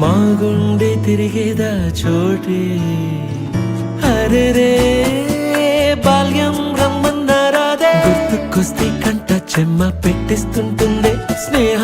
మా గుండె తిరిగేదా చోటే. అరే రే బాల్యం రమ్మన్నారాదే గుర్తుకొస్తే కంట చెమ్మ పెట్టిస్తుంటుందే. స్నేహ